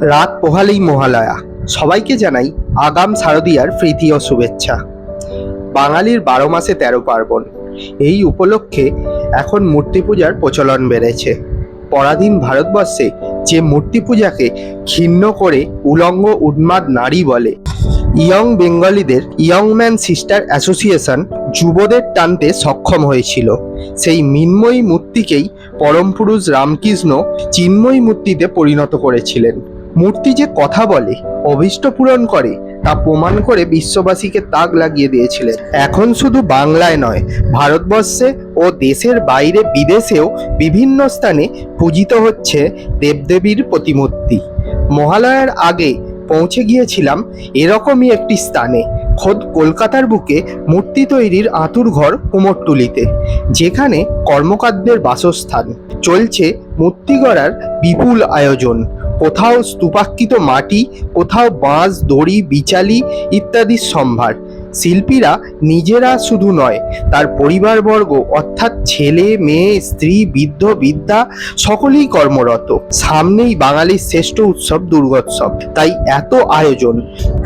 রাত পোহালেই মহালয়া। সবাইকে জানাই আগাম শারদীয়ার প্রীতি ও শুভেচ্ছা। বাঙালির বারো মাসে তেরো পার্বণ। এই উপলক্ষে এখন মূর্তি পূজার প্রচলন বেড়েছে। পরাধীন ভারতবর্ষে যে মূর্তি পূজাকে ক্ষিণ্ণ করে উলঙ্গ উন্মাদ নারী বলে, ইয়ং বেঙ্গলিদের ইয়ং ম্যান সিস্টার অ্যাসোসিয়েশন যুবদের টানতে সক্ষম হয়েছিল। সেই মিন্ময়ী মূর্তিকেই পরম পুরুষ রামকৃষ্ণ চিন্ময়ী মূর্তিতে পরিণত করেছিলেন। মূর্তি যে কথা বলে, অভীষ্ট পূরণ করে, তা প্রমাণ করে বিশ্ববাসীকে তাক লাগিয়ে দিয়েছিলেন। এখন শুধু বাংলায় নয়, ভারতবর্ষে ও দেশের বাইরে বিদেশেও বিভিন্ন স্থানে পূজিত হচ্ছে দেবদেবীর প্রতিমূর্তি। মহালয়ার আগে পৌঁছে গিয়েছিলাম এরকমই একটি স্থানে। খোদ কলকাতার বুকে মূর্তি তৈরির আঁতুর ঘর কুমোরটুলিতে, যেখানে কর্মকারদের বাসস্থান। চলছে মূর্তি গড়ার বিপুল আয়োজন। কোথাও স্তূপাকৃত মাটি কোথাও বাঁশ দড়ি বিচালি ইত্যাদির সম্ভার। শিল্পীরা নিজেরা শুধু নয়, তার পরিবারবর্গ অর্থাৎ ছেলে, মেয়ে, স্ত্রী, বৃদ্ধ বিদ্যা সকলেই কর্মরত। সামনেই বাঙালির শ্রেষ্ঠ উৎসব দুর্গোৎসব। তাই এত আয়োজন।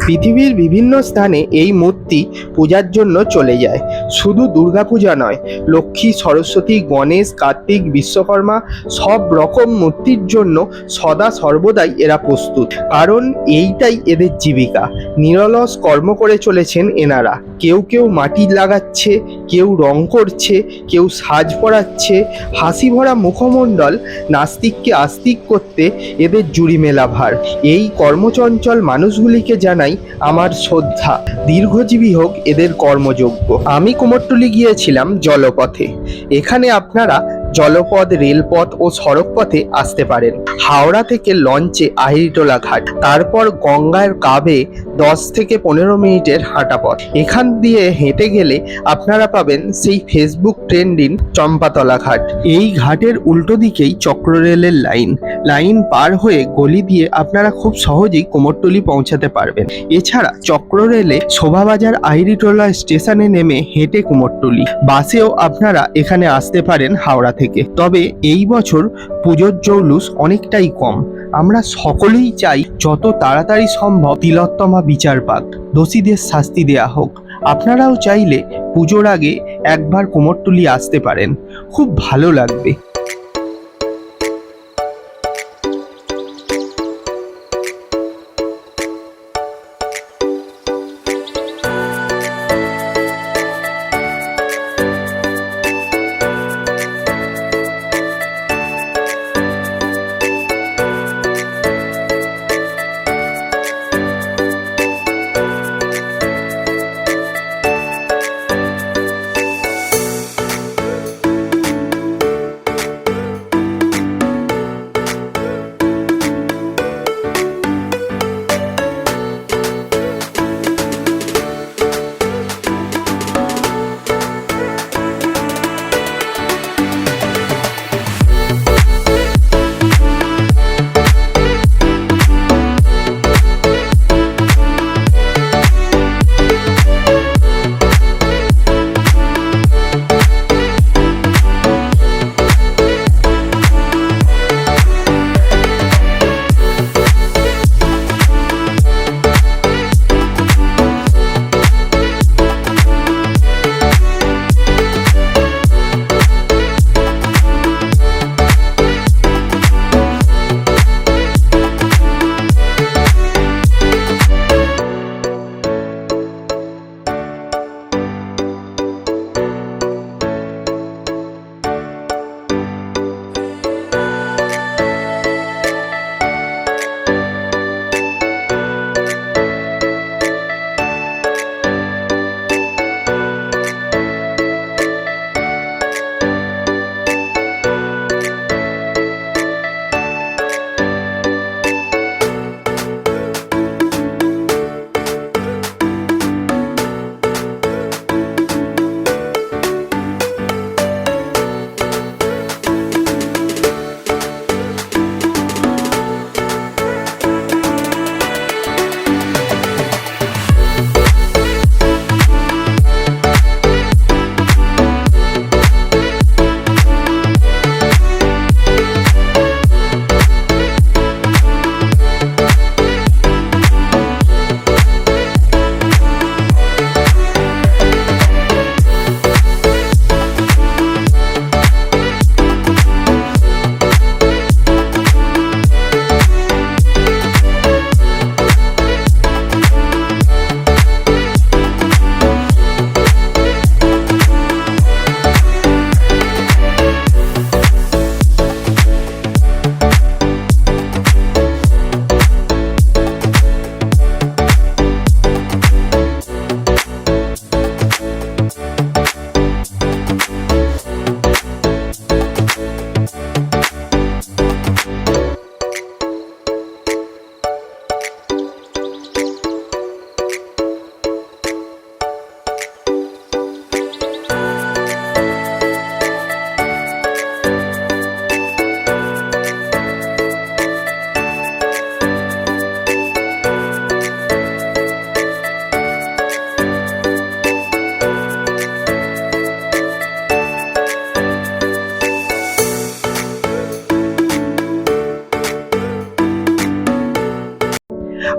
পৃথিবীর বিভিন্ন স্থানে এই মূর্তি পূজার জন্য চলে যায়। শুধু দুর্গাপূজা নয়, লক্ষ্মী, সরস্বতী, গণেশ, কার্তিক, বিশ্বকর্মা সব রকম মূর্তির জন্য সদা সর্বদাই এরা প্রস্তুত। কারণ এইটাই এদের জীবিকা। নিরলস কর্ম করে চলেছেন এনারা। কেউ কেউ মাটি লাগাচ্ছে, কেউ রং করছে, কেউ সাজ পড়াচ্ছে হাসি ভরা মুখমণ্ডল নাস্তিককে আস্তিক করতে এদের জুড়ি মেলা ভার। এই কর্মচঞ্চল মানুষগুলিকে জানাই আমার শ্রদ্ধা। দীর্ঘজীবী হোক এদের কর্মযোগ্য। আমি কুমোরটুলি গিয়েছিলাম জলপথে। এখানে আপনারা জলপথ, রেলপথ ও সড়ক পথে আসতে পারেন। হাওড়া থেকে লঞ্চে আহিরিটোলা ঘাট, তারপর গঙ্গার কাবে দশ থেকে পনেরো মিনিটের হাঁটা পথ। এখান দিয়ে হেঁটে গেলে আপনারা পাবেন সেই ফেসবুক ট্রেন্ডিং চম্পাতলা ঘাট। এই ঘাটের উল্টো দিকেই চক্ররেলের লাইন। লাইন পার হয়ে গলি দিয়ে আপনারা খুব সহজেই কোমরটুলি পৌঁছাতে পারবেন। এছাড়া চক্ররেলে শোভাবাজার আহিরিটোলা স্টেশনে নেমে হেঁটে কুমোরটুলি। বাসেও আপনারা এখানে আসতে পারেন হাওড়া থেকে। তবে এই বছর পুজোর জৌলুস অনেকটাই কম। আমরা সকলেই চাই যত তাড়াতাড়ি সম্ভব তিলোত্তমা বিচার পাক দোষীদের শাস্তি দেয়া হোক। আপনারাও চাইলে পুজোর আগে একবার কোমরটুলি আসতে পারেন। খুব ভালো লাগবে।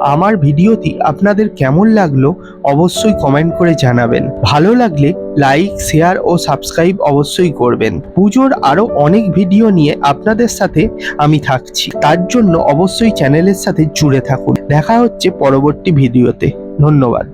আমার ভিডিওটি আপনাদের কেমন লাগল অবশ্যই কমেন্ট করে জানাবেন। ভালো লাগলে লাইক শেয়ার ও সাবস্ক্রাইব অবশ্যই করবেন। পুজোর আরও অনেক ভিডিও নিয়ে আপনাদের সাথে আমি থাকছি। তার জন্য অবশ্যই চ্যানেলের সাথে জুড়ে থাকুন। দেখা হচ্ছে পরবর্তী ভিডিওতে ধন্যবাদ।